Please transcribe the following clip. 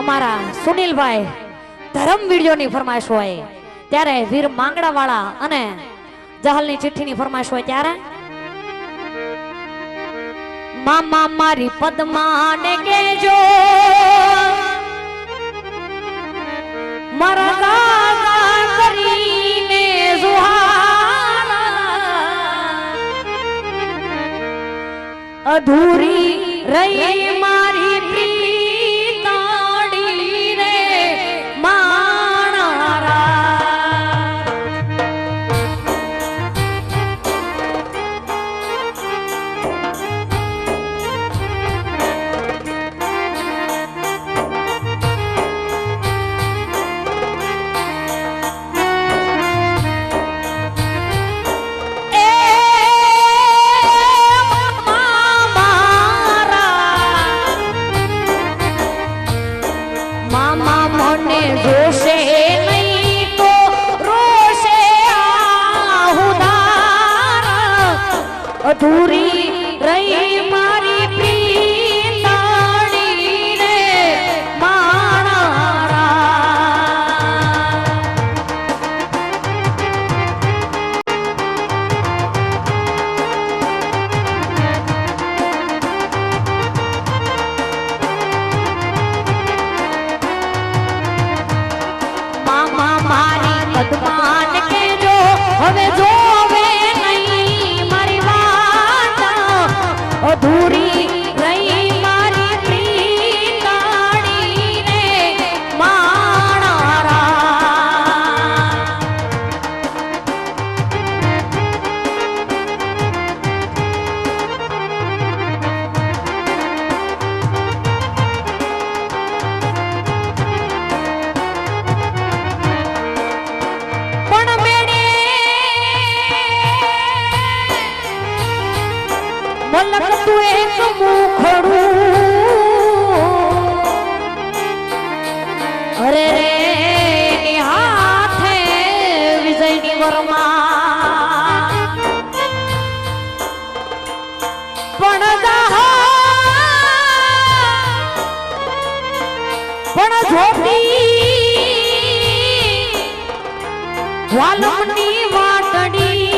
અમારા સુનિલભાઈ ધરમ વિડીયોની ફરમાઈશ હોય. ત્યારે વીર માંગડા વાળા અને જહલની ચિઠ્ઠીની ફરમાઈશ હોય ત્યારે? મામા મારી પદ્માને કેજો મારા ગાગા કરીને જુહારા. અધૂરી રહી મારી મામા મને જોશે નહીં તો અધૂરી અધૂરી મલક તું એક મુખડું. અરે રે હાથે વિજયની વરમાં. પણ પણ વાટડી